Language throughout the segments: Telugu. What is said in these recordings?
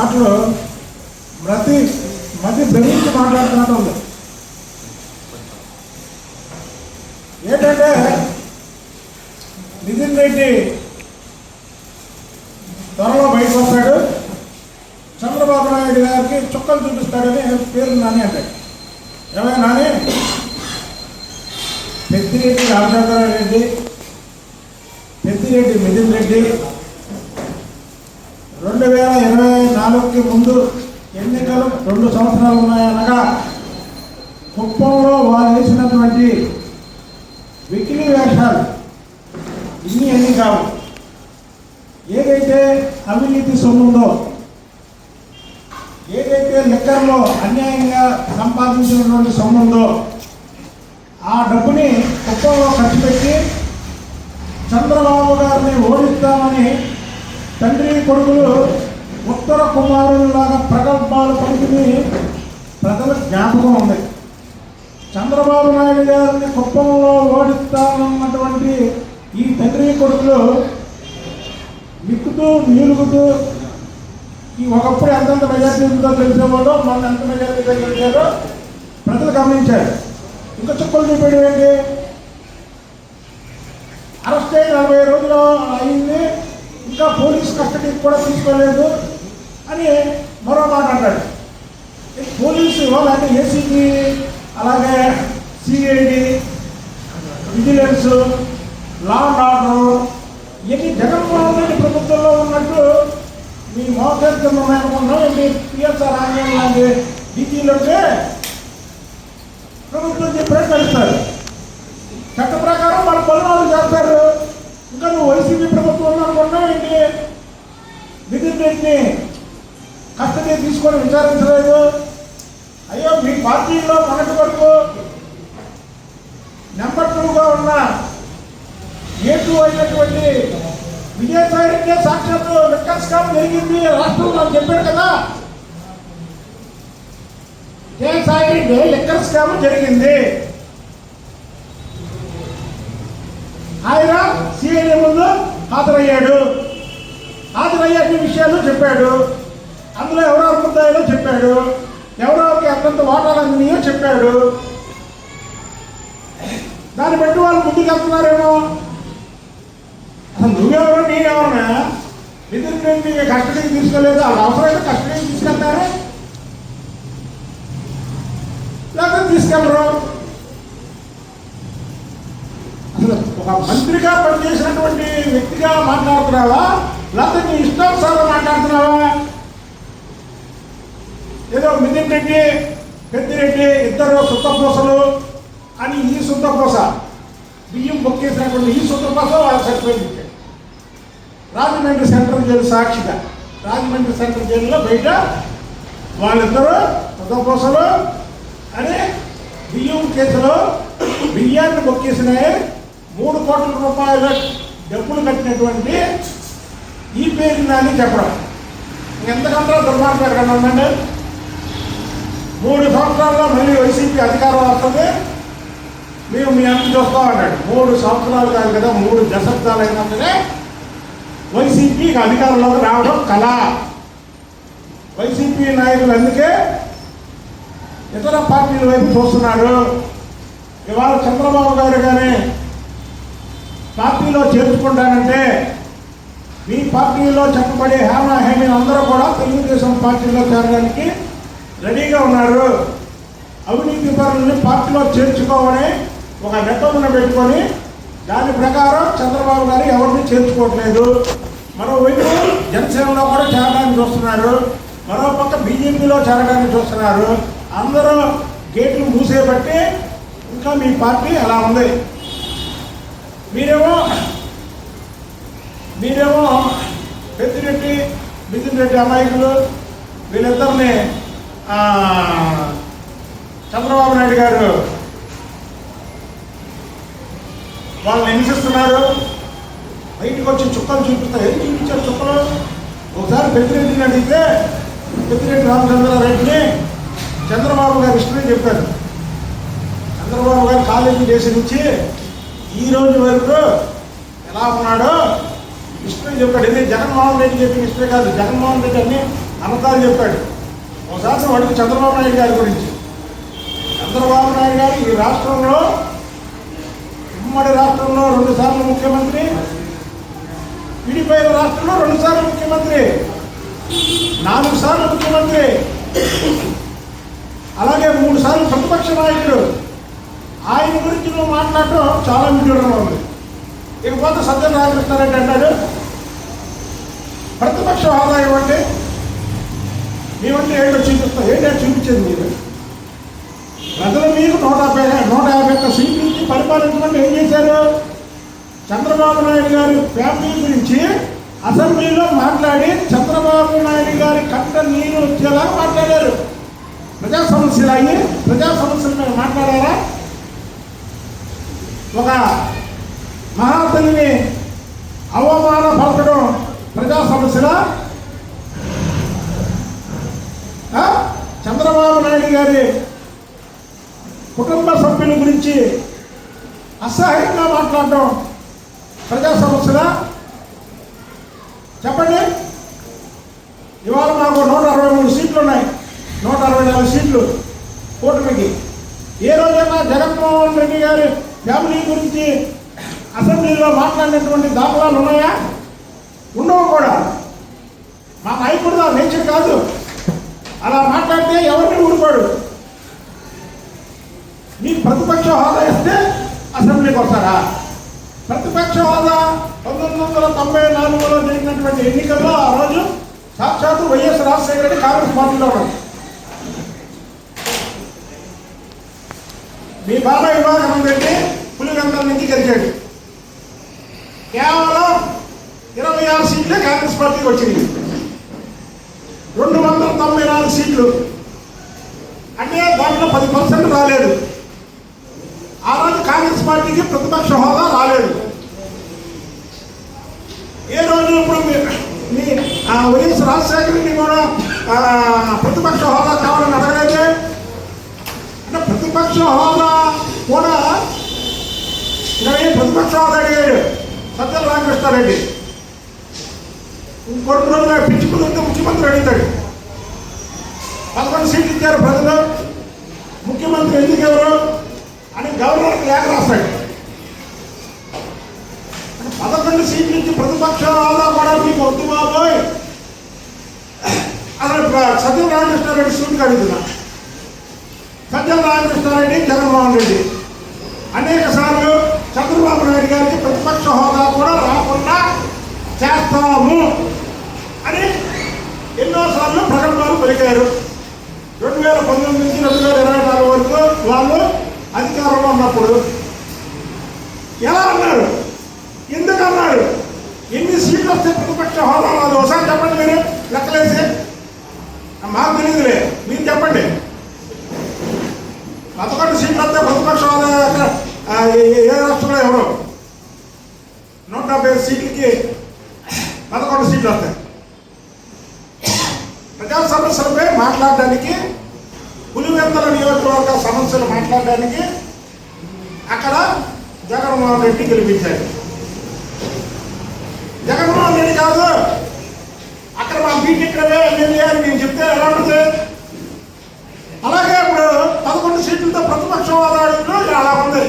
మాటలు ప్రతి మధ్య భ్రమించి మాట్లాడుతున్నట్టు ఉంది. ఏంటంటే నితిన్ రెడ్డి త్వరలో బయటకు వస్తాడు. చంద్రబాబు నాయుడు గారికి చుక్కలు చూపిస్తాడని పేరు నాని అంటాడు ఏమైనా నాని? పెద్దిరెడ్డి రామచంద్ర రెడ్డి పెద్దిరెడ్డి మిథున్ రెడ్డి. రెండు వేల ఇరవై నాలుగుకి ముందు ఎన్నికలు రెండు సంవత్సరాలు ఉన్నాయనగా కుప్పంలో వారు వేసినటువంటి వికిలి వేషాలు. ఇన్ని ఎన్ని కావు? ఏదైతే అవినీతి సొమ్ముందో ఏదైతే లెక్కర్లో అన్యాయంగా సంపాదించినటువంటి సొమ్ముందో ఆ డబ్బుని కుప్పంలో ఖర్చు పెట్టి చంద్రబాబు గారిని ఓడిస్తామని తండ్రి కొడుకులు ఉత్తర కుమారులాగా ప్రగల్భాలు పలికిని ప్రజల జ్ఞాపకం ఉంది. చంద్రబాబు నాయుడు గారిని కుప్పంలో ఓడిస్తామన్నటువంటి ఈ తండ్రి కొడుకులు నిక్కుతూ నీలుగుతూ ఈ ఒకప్పుడు ఎంతెంత మెజార్టీ ఉందో తెలిసేవాళ్ళు మొన్న ఎంత మెజార్టీ తెలిసారో ప్రజలు గమనించారు. ఇంకా చుక్కలు చూపించడం ఏంటి? అరెస్ట్ అయి నలభై రోజులు అయింది. ఇంకా పోలీస్ కస్టడీకి కూడా తీసుకోలేదు. అని మరో మాట అంటాడు పోలీసు లేకపోతే ఏసీబీ అలాగే CID vigilance law and order ఇవన్నీ జగన్మోహన్ రెడ్డి ప్రభుత్వంలో ఉన్నట్టు మీ మోసంగా అనుకున్నాం ఏంటి పిఎస్ఆర్ ఆంజనేయ లాంటి డీజీలోకి ప్రభుత్వం చెప్పే కలుస్తారు చట్ట ప్రకారం వాళ్ళ పనులు చేస్తారు. ఇంకా నువ్వు వైసీపీ ప్రభుత్వం అనుకున్నావు ఏంటి? నితిన్ రెడ్డిని కస్టడీ తీసుకొని విచారించలేదు. అయ్యో మీ పార్టీలో మొన్నటి వరకు నెంబర్ టూగా ఉన్న ఏ టూ అయినటువంటి విజయసాయి రెడ్డి సాక్షాత్తు లెక్కర్ జరిగింది. రాష్ట్రంలో అని చెప్పాడు కదా. విజయసాయి రెడ్డి లెక్కర్ స్కామ్ జరిగింది. ఆయన సిఐడి ముందు హాజరయ్యాడు. హాజరయ్యే విషయాలు చెప్పాడు. అందులో ఎవరో ముద్దాయో చెప్పాడు. ఎవరెవరికి ఎంతంత వాటాలు అందినాయో చెప్పాడు. దాన్ని బట్టి వాళ్ళు ముందుకు వెళ్తున్నారేమో అసలు నువ్వెవరో నేనెవరన్నా నితిన్ కస్టడీకి తీసుకోలేదు వాళ్ళ అవసరమైతే కస్టడీకి తీసుకెళ్తారు? లేకపోతే తీసుకెళ్ళరు? అసలు ఒక మంత్రిగా పనిచేసినటువంటి వ్యక్తిగా మాట్లాడుతున్నావా? లేకపోతే నీ ఇష్టానుసారం మాట్లాడుతున్నావా? ఏదో మిథున్ రెడ్డి పెద్దిరెడ్డి ఇద్దరు సుత్తపోసలు అని ఈ సుత్తపోస బియ్యం బొక్కేసినటువంటి ఈ సుత్తపోస వాళ్ళు సర్టిఫికేట్ ఇచ్చాడు రాజమండ్రి సెంట్రల్ జైలు సాక్షిగా రాజమండ్రి సెంట్రల్ జైలులో బయట వాళ్ళిద్దరూ సుత్తపోసలు అని బియ్యం కేసులో బియ్యాన్ని బొక్కేసినాయి. మూడు కోట్ల రూపాయల డబ్బులు కట్టినటువంటి ఈ పేరు నాని చెప్పడం. ఎంతకంటే దుర్మార్గం ఎక్కడ ఉందండి మూడు సంవత్సరాల్లో మళ్ళీ వైసీపీ అధికారం వస్తుంది. మేము మీ అంత చూస్తాం అన్నాడు. మూడు సంవత్సరాలు కాదు కదా మూడు దశాబ్దాలు అయినప్పుడే వైసీపీకి అధికారంలోకి రావడం కళ. వైసీపీ నాయకులు అందుకే ఇతర పార్టీల వైపు చూస్తున్నారు ఇవాళ చంద్రబాబు గారు కానీ పార్టీలో చేర్చుకుంటానంటే మీ పార్టీలో చెప్పబడే హేమ హేమిని అందరూ కూడా తెలుగుదేశం పార్టీలో చేరడానికి రెడీగా ఉన్నారు. అవినీతి పనులను పార్టీలో చేర్చుకోమని ఒక నిబంధన పెట్టుకొని దాని ప్రకారం చంద్రబాబు గారు ఎవరిని చేర్చుకోవట్లేదు. మరోవైపు జనసేనలో కూడా చేరడానికి చూస్తున్నారు. మరో పక్క బీజేపీలో చేరడానికి చూస్తున్నారు. అందరూ గేట్లు మూసేపట్టి ఇంకా మీ పార్టీ అలా ఉంది. మీరేమో మీరేమో పెద్దిరెడ్డి మిథున్ రెడ్డి అమాయకులు వీళ్ళిద్దరిని చంద్రబాబు నాయుడు గారు వాళ్ళని హింసిస్తున్నారు బయటకు వచ్చి చుక్కలు చూపిస్తారు. ఏం చూపించారు చుక్కలు? ఒకసారి పెద్దిరెడ్డిని అడిగితే పెద్దిరెడ్డి రామచంద్రారెడ్డిని చంద్రబాబు గారు ఇష్టమే చెప్పారు. చంద్రబాబు గారు కాలేజీ డేస్ నుంచి ఈ రోజు వరకు ఎలా ఉన్నాడో ఇష్టమే చెప్పాడు. ఇది జగన్మోహన్ రెడ్డి చెప్పిన ఇష్టమే కాదు. జగన్మోహన్ రెడ్డి అన్ని అబద్ధాలు చెప్పాడు. ఒకసారి వాడికి చంద్రబాబు నాయుడు గారి గురించి. చంద్రబాబు నాయుడు గారు ఈ రాష్ట్రంలో ఉమ్మడి రాష్ట్రంలో రెండు సార్లు ముఖ్యమంత్రి విడిపోయిన రాష్ట్రంలో రెండు సార్లు ముఖ్యమంత్రి నాలుగు సార్లు ముఖ్యమంత్రి అలాగే మూడు సార్లు ప్రతిపక్ష నాయకుడు. ఆయన గురించి నువ్వు మాట్లాడటం చాలా విడ్డూరంగా ఉంది. ఇకపోతే సత్యనారాయణ రామకృష్ణారెడ్డి అన్నాడు ప్రతిపక్ష హోదా ఇవ్వండి. మేమంటే ఏంటో చూపిస్తాం ఏంటో చూపించేది మీరు? ప్రజలు మీకు నూట యాభై నూట యాభై ఒక్క సీట్లు ఇచ్చి పరిపాలించడం ఏం చేశారు? చంద్రబాబు నాయుడు గారి ఫ్యామిలీ గురించి అసెంబ్లీలో మాట్లాడి చంద్రబాబు నాయుడు గారి కంట నీరు వచ్చేలా మాట్లాడారు. ప్రజా సమస్యలు అయ్యి ప్రజా సమస్యల మీద మాట్లాడారా? ఒక మహాతల్లిని అవమానపరచడం ప్రజా సమస్యల? చంద్రబాబు నాయుడు గారి కుటుంబ సభ్యుల గురించి అసహ్యంగా మాట్లాడడం ప్రజా సమస్య చెప్పండి. ఇవాళ మాకు నూట అరవై మూడు సీట్లు ఉన్నాయి నూట అరవై నాలుగు సీట్లు కూటమికి. ఏ రోజైనా జగన్మోహన్ రెడ్డి గారి ఫ్యామిలీ గురించి అసెంబ్లీలో మాట్లాడినటువంటి దాఖలాలు ఉన్నాయా? ఉండవు కూడా. మా నాయకుడు నేచర్ కాదు. అలా మాట్లాడితే ఎవరిని ఊరుకోడు? మీ ప్రతిపక్ష హోదా ఇస్తే అసెంబ్లీకి వస్తారా? ప్రతిపక్ష హోదా పంతొమ్మిది వందల తొంభై నాలుగులో జరిగినటువంటి ఎన్నికల్లో ఆ రోజు సాక్షాత్తు వైఎస్ రాజశేఖర రెడ్డి కాంగ్రెస్ పార్టీలో ఉన్నారు. మీ బాబాయ్ విభాగం పెట్టి పులివెందల నుంచి గెలిచాడు. కేవలం ఇరవై ఆరు సీట్లే కాంగ్రెస్ పార్టీకి వచ్చింది రెండు వందల తొంభై ఇచ్చిండు అంటే దాంట్లో పది పర్సెంట్ రాలేదు ఆ రోజు కాంగ్రెస్ పార్టీకి ప్రతిపక్ష హోదా రాలేదు. ఏ రోజు ఇప్పుడు మీ- మీ వైఎస్ రాజశేఖర రెడ్డి కూడా ప్రతిపక్ష హోదా కావాలని అడగలేదే? అంటే ప్రతిపక్ష హోదా కూడా ఇరవై ప్రతిపక్ష హోదా అడిగాడు సత్యం రామకృష్ణారెడ్డి. ఇంకొన్ని రోజులు పిచ్చి కుదిరితే ముఖ్యమంత్రి అడుగుతాడు. పదకొండు సీట్లు ఇచ్చారు ప్రజలు. ముఖ్యమంత్రి ఎందుకు ఎవరు? అని గవర్నర్కి లేఖ రాస్తాడు పదకొండు సీట్లు ఇచ్చి ప్రతిపక్ష హోదా కూడా మీకు వద్దు బాబోయ్. అసలు సత్యం రామకృష్ణారెడ్డి సూటికి అడుగుతున్నా సత్యం రామకృష్ణారెడ్డి జగన్మోహన్ రెడ్డి. అనేక సార్లు చంద్రబాబు నాయుడు గారికి ప్రతిపక్ష హోదా కూడా రాకుండా చేస్తాము అని ఎన్నోసార్లు ప్రకటనలు పలికారు. వేల పంతొమ్మిది నుంచి రెండు వేల ఇరవై నాలుగు వరకు వాళ్ళు అధికారంలో ఉన్నప్పుడు ఎలా అన్నారు ఎందుకు అన్నారు ఎన్ని సీట్లు వస్తే ప్రతిపక్ష హోదా రాదు ఒకసారి చెప్పండి మీరు. లెక్కలేసి. మాకు తెలియదులే మీరు చెప్పండి. పదకొండు సీట్లు వస్తే ప్రతిపక్ష హోదా ఏ- రాష్ట్రంలో ఎవరు? నూట డెబ్బై ఐదు సీట్లకి పదకొండు సీట్లు వస్తాయి. ప్రజా సమస్యలపై మాట్లాడడానికి పులివెందల నియోజకవర్గ సమస్యలు మాట్లాడడానికి అక్కడ జగన్మోహన్ రెడ్డి గెలిపించారు. జగన్మోహన్ రెడ్డి కాదు అక్కడ మా బీటీ బీటెక్ ఎమ్మెల్యే అని నేను చెప్తే ఎలా ఉంటుంది? అలాగే ఇప్పుడు పదకొండు సీట్లతో ప్రతిపక్ష హోదా అడుగుతూ అలా ఉంది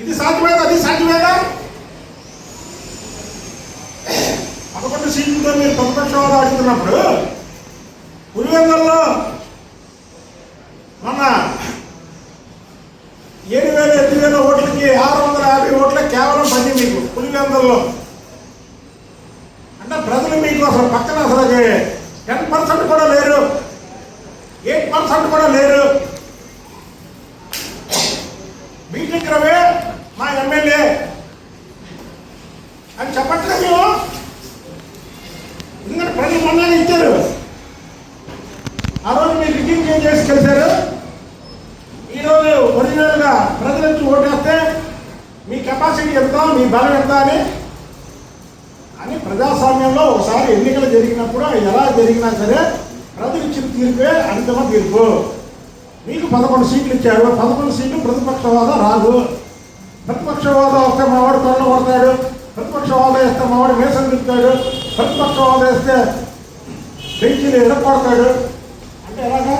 ఇది సాధ్యమేదా అది సాధ్యమేదా పదకొండు సీట్లతో మీరు ప్రతిపక్ష హోదా అడుగుతున్నప్పుడు పులివెందుల్లో మొన్న ఏడు వేల ఎనిమిది వేల ఓట్లకి ఆరు వందల యాభై ఓట్ల కేవలం పది మీకు పులివెందుల్లో అంటే ప్రజలు మీకు అసలు అసలు టెన్ పర్సెంట్ కూడా లేరు. ఎయిట్ పర్సెంట్ కూడా లేరు. మీటింగ్ రవే మా ఎమ్మెల్యే. అని చెప్పట్లేదు ఎందుకంటే ప్రజలు మొన్ననే ఇచ్చారు. ఆ రోజు మీరు రిటింగ్ చేంజ్ చేసి కలిశారు ఈరోజు ఒరిజినల్గా ప్రజల నుంచి ఓటేస్తే మీ కెపాసిటీ ఎంత మీ బలం ఎంత అని ప్రజాస్వామ్యంలో ఒకసారి ఎన్నికలు జరిగినప్పుడు ఎలా జరిగినా సరే ప్రజలు ఇచ్చిన తీర్పే అంతిమ తీర్పు. మీకు పదకొండు సీట్లు ఇచ్చారు. పదకొండు సీట్లు ప్రతిపక్షవాదం రాదు. ప్రతిపక్షవాదం వస్తే మావాడు తొండ కొడతాడు. ప్రతిపక్షవాదం వేస్తే మావాడు వేసం తిప్పుతాడు. ప్రతిపక్ష వేస్తే బెంచీలు ఎడకొడతాడు అంటే ఎలాగా?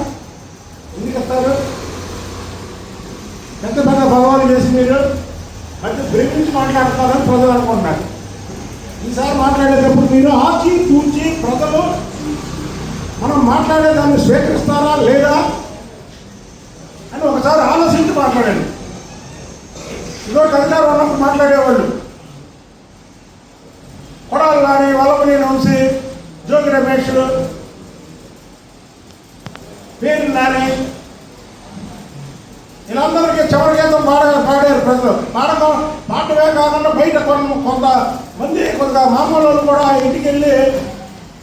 ఎందుకు ఇస్తారు పెద్ద పెద్ద పదవాలు చేసి మీరు మధ్య ప్రేమించి మాట్లాడతారని ప్రజలు అనుకుంటున్నారు. ఈసారి మాట్లాడేటప్పుడు మీరు ఆచి తూచి ప్రజలు మనం మాట్లాడేదాన్ని స్వీకరిస్తారా లేదా అని ఒకసారి ఆలోచించి మాట్లాడండి. ఇదొక అధికారం ఉన్నప్పుడు మాట్లాడేవాళ్ళు. కొడాలి నాని వలపని వంశీ జోగి రమేష్ పేరు నాని. వీళ్ళందరికీ చివరి గీతం పాడారు పాడారు ప్రజలు. పాడకం కాకుండా బయట కొంత కొంత మంది కొంత మామూలు కూడా ఇంటికి వెళ్ళి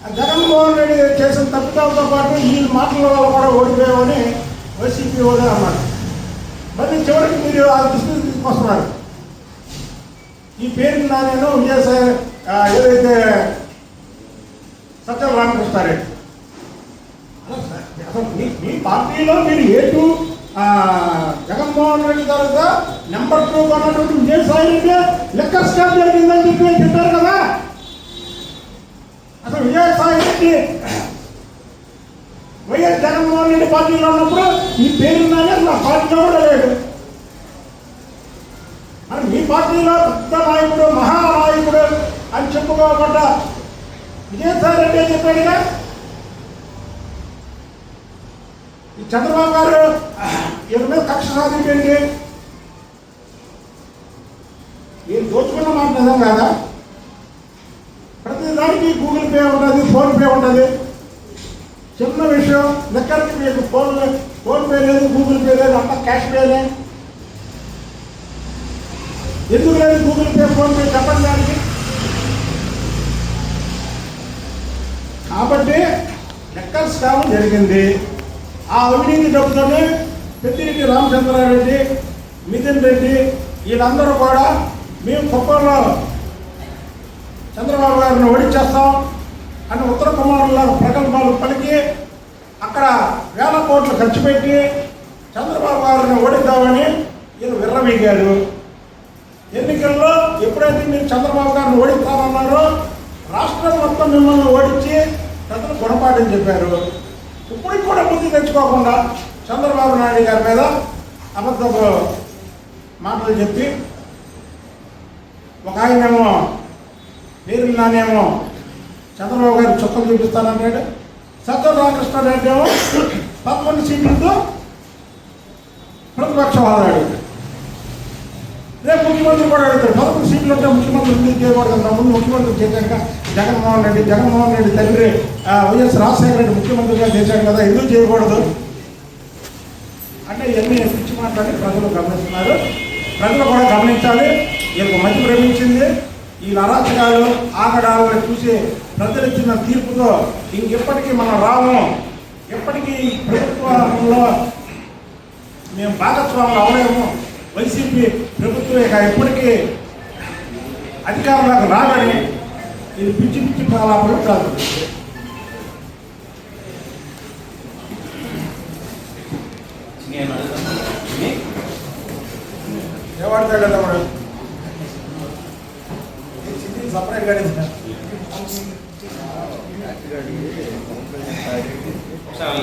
ఆ జగన్మోహన్ రెడ్డి చేసిన తప్పిదాలతో పాటు ఈ మాటల వల్ల కూడా ఓడిపోయామని వైసీపీ ఓదే అన్నారు. మళ్ళీ చివరికి మీరు ఆ దృష్టి తీసుకొస్తున్నారు. ఈ పేరు నానేను విజయసాయి ఏదైతే సత్యం రామకృష్ణారెడ్డి అసలు మీ మీ పార్టీలో మీరు ఏటు జగన్మోహన్ రెడ్డి తర్వాత నెంబర్ టూ కొన్నటువంటి విజయసాయి రెడ్డి లెక్కర్ స్కామ్ జరిగిందని చెప్పి చెప్పారు కదా. అసలు విజయసాయి రెడ్డి వైఎస్ జగన్మోహన్ రెడ్డి పార్టీలో ఉన్నప్పుడు ఈ పేరున్నానే నా పార్టీలో కూడా లేడు మరి మీ పార్టీలో పెద్ద నాయకుడు మహానాయకుడు అని చెప్పుకోబడ్డ విజయసాయి రెడ్డి అని చెప్పాడుగా ఈ చంద్రబాబు గారు ఈయన మీద కక్ష సాధించండి మాట నిజం కాదా? ప్రతి దానికి గూగుల్ పే ఉంటుంది ఫోన్ పే ఉంటుంది. చిన్న విషయం లెక్కలకి మీకు ఫోన్ ఫోన్ పే లేదు గూగుల్ పే లేదు అంతా క్యాష్ పేనే ఎందుకు లేదు గూగుల్ పే ఫోన్ పే? చెప్పండి దానికి. కాబట్టి లెక్కర్ స్కామ్ జరిగింది. ఆ అవినీతి డబ్బుతోనే పెద్దిరెడ్డి రామచంద్రారెడ్డి మిథున్ రెడ్డి వీళ్ళందరూ కూడా మేము కుప్పంలో చంద్రబాబు గారిని ఓడించేస్తాం అని ఉత్తర కుమారుల ప్రకల్పాలు పలికి అక్కడ వేల కోట్లు ఖర్చు పెట్టి చంద్రబాబు గారిని ఓడిద్దామని ఈయన విర్రవీగారు ఎన్నికల్లో ఎప్పుడైతే మీరు చంద్రబాబు గారిని ఓడిస్తామన్నారో రాష్ట్రం మొత్తం మిమ్మల్ని ఓడించి ప్రజలు గుణపాఠం చెప్పారు. ఇప్పటికి కూడా బుద్ధి తెచ్చుకోకుండా చంద్రబాబు నాయుడు గారి మీద అబద్ధపు మాటలు చెప్పి ఒక ఆయనేమో పేరు నానేమో చంద్రబాబు గారు చుక్కలు చూపిస్తానంటాడు సత్యం రామకృష్ణారెడ్డి ఏమో పదకొండు సీట్లతో ప్రతిపక్ష హోదా అడుగుతాడు రేపు ముఖ్యమంత్రి కూడా అడుగుతాడు పదకొండు సీట్లు ఉంటే ముఖ్యమంత్రి ఎందుకు చేయకూడదు నా ముందు ముఖ్యమంత్రి చేశాక జగన్మోహన్ రెడ్డి జగన్మోహన్ రెడ్డి తండ్రి వైఎస్ రాజశేఖర రెడ్డి ముఖ్యమంత్రిగా చేశాడు కదా ఎందుకు చేయకూడదు? అంటే ఇవన్నీ పిచ్చి మాట్లాడి ప్రజలు గమనిస్తున్నారు. ప్రజలు కూడా గమనించాలి. వీళ్ళకి మధ్య భ్రమించింది ఈ అరాచకాలు ఆగడాలను చూసి ప్రజలు ఇచ్చిన తీర్పుతో ఇంకెప్పటికీ మనం రాము ఎప్పటికీ ప్రభుత్వంలో మేము భాగస్వాములు అవలేము. వైసీపీ ప్రభుత్వం ఇక ఎప్పటికీ అధికారంలోకి రాదని ఇది పిచ్చి పిచ్చి పాలాపలు కాదు. తమ్ముడు సపరేట్ గాడి చాలా